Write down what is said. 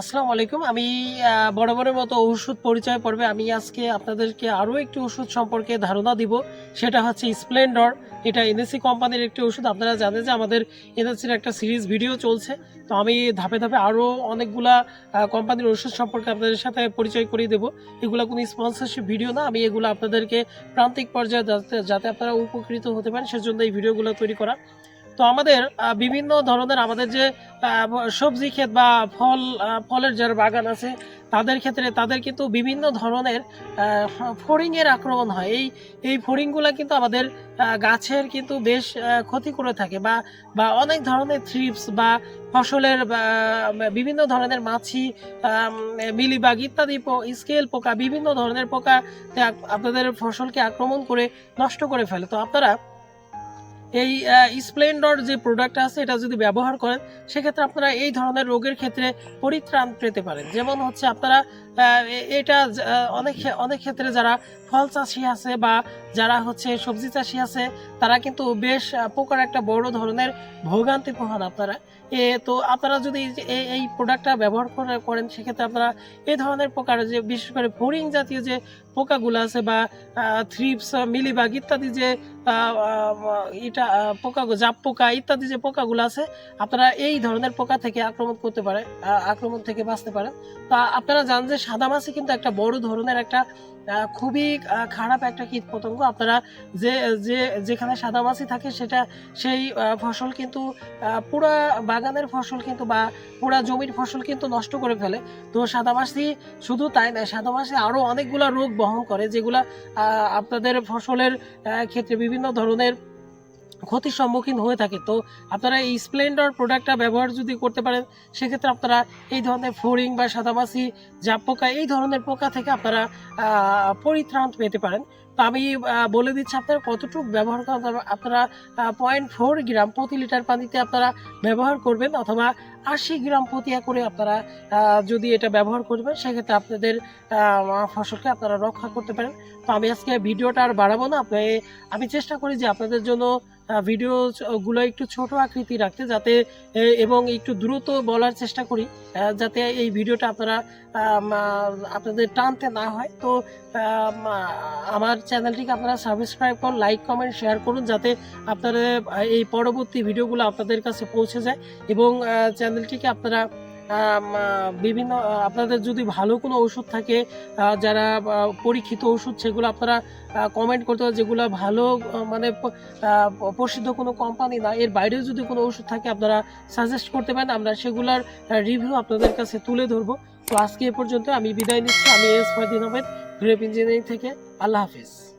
আসসালামু আলাইকুম। আমি বরাবরের মতো ওষুধ পরিচয় পর্বে আমি আজকে আপনাদেরকে আরও একটি ওষুধ সম্পর্কে ধারণা দিব। সেটা হচ্ছে স্প্লেন্ডর এটা এনএসসি কোম্পানির একটি ওষুধ আপনারা জানেন যে আমাদের এনএসসির একটা সিরিজ ভিডিও চলছে। তো আমি ধাপে ধাপে আরও অনেকগুলা কোম্পানির ওষুধ সম্পর্কে আপনাদের সাথে পরিচয় করিয়ে দেবো। এগুলো কোনো স্পন্সরশিপ ভিডিও না। আমি এগুলো আপনাদেরকে প্রান্তিক পর্যায়ে যাতে যাতে আপনারা উপকৃত হতে পারেন, সেজন্য এই ভিডিওগুলো তৈরি করা। তো আমাদের বিভিন্ন ধরনের আমাদের যে সবজি ক্ষেত বা ফল ফলের যার বাগান আছে, তাদের ক্ষেত্রে তাদের কিন্তু বিভিন্ন ধরনের ফড়িংয়ের আক্রমণ হয়। এই এই ফড়িংগুলো কিন্তু আমাদের গাছের কিন্তু বেশ ক্ষতি করে থাকে বা বা অনেক ধরনের থ্রিপস বা ফসলের বিভিন্ন ধরনের মাছি মিলিবাগ ইত্যাদি স্কেল পোকা, বিভিন্ন ধরনের পোকা আপনাদের ফসলকে আক্রমণ করে নষ্ট করে ফেলে। তো আপনারা এই স্প্লেন্ডর যে প্রোডাক্ট আছে, এটা যদি ব্যবহার করেন, সেক্ষেত্রে আপনারা এই ধরনের রোগের ক্ষেত্রে পরিত্রাণ পেতে পারেন। যেমন হচ্ছে আপনারা এটা অনেক অনেক ক্ষেত্রে যারা ফল চাষি আছে বা যারা হচ্ছে সবজি চাষি আছে, তারা কিন্তু বেশ পোকার একটা বড় ধরনের ভোগান্তি পোহান আপনারা। এ, তো আপনারা যদি এই প্রোডাক্টটা ব্যবহার করে, করেন, সেক্ষেত্রে আপনারা এই ধরনের পোকার যে, বিশেষ করে ফড়িং জাতীয় যে পোকাগুলো আছে বা থ্রিপস মিলিবাগ ইত্যাদি যে এটা পোকা, জাপ পোকা ইত্যাদি যে পোকাগুলো আছে, আপনারা এই ধরনের পোকা থেকে আক্রমণ করতে পারে আক্রমণ থেকে বাঁচতে পারেন। তা আপনারা জানেন যে, সাদা সাদামাছি কিন্তু একটা বড় ধরনের একটা খুবই খারাপ একটা কীট পতঙ্গ আপনারা যে যে, যেখানে সাদামাছি থাকে সেটা, সেই ফসল কিন্তু পুরা বাগানের ফসল কিন্তু বা পুরা জমির ফসল কিন্তু নষ্ট করে ফেলে। তো সাদামাছি শুধু তাই নয় সাদামাছি আরও অনেকগুলো রোগ বহন করে যেগুলো আপনাদের ফসলের ক্ষেত্রে বিভিন্ন ধরনের ক্ষতির সম্মুখীন হয়ে থাকে। তো আপনারা এই স্প্লেন্ডার প্রোডাক্টটা ব্যবহার যদি করতে পারেন, সেক্ষেত্রে আপনারা এই ধরনের ফোরিং বা সাদামাছি জাপ পোকা, এই ধরনের পোকা থেকে আপনারা পরিত্রাণ পেতে পারেন। তো আমি বলে দিচ্ছি আপনারা কতটুকু ব্যবহার করেন, আপনারা পয়েন্ট ফোর গ্রাম প্রতি লিটার পানিতে আপনারা ব্যবহার করবেন অথবা আশি গ্রাম প্রতি করে আপনারা যদি এটা ব্যবহার করবেন, সেক্ষেত্রে আপনাদের ফসলকে আপনারা রক্ষা করতে পারেন। তো আমি আজকে ভিডিওটা আর বাড়াবো না। আপনি আমি চেষ্টা করি যে আপনাদের জন্য ভিডিও গুলো একটু ছোট আকৃতি রাখতে, যাতে এবং একটু দ্রুত বলার চেষ্টা করি যাতে এই ভিডিওটা আপনারা আপনাদের টানতে না হয়। তো আমার চ্যানেলটিকে আপনারা সাবস্ক্রাইব করুন, লাইক, কমেন্ট, শেয়ার করুন, যাতে আপনারা এই পরবর্তী ভিডিওগুলো আপনাদের কাছে পৌঁছে যায়। এবং আহ, চ্যানেলটিকে আপনারা বিভিন্ন আপনাদের যদি ভালো কোনো ওষুধ থাকে যারা পরীক্ষিত ওষুধ সেগুলো আপনারা কমেন্ট করতে পারেন যেগুলো ভালো মানে প্রসিদ্ধ কোনো কোম্পানি না এর বাইরেও যদি কোনো ওষুধ থাকে আপনারা সাজেস্ট করতে পারেন আমরা সেগুলোর রিভিউ আপনাদের কাছে তুলে ধরবো। তো আজকে এ পর্যন্ত আমি বিদায় নিচ্ছি আমি S Foydin Ahmed grape engineering থেকে আল্লাহ হাফিজ।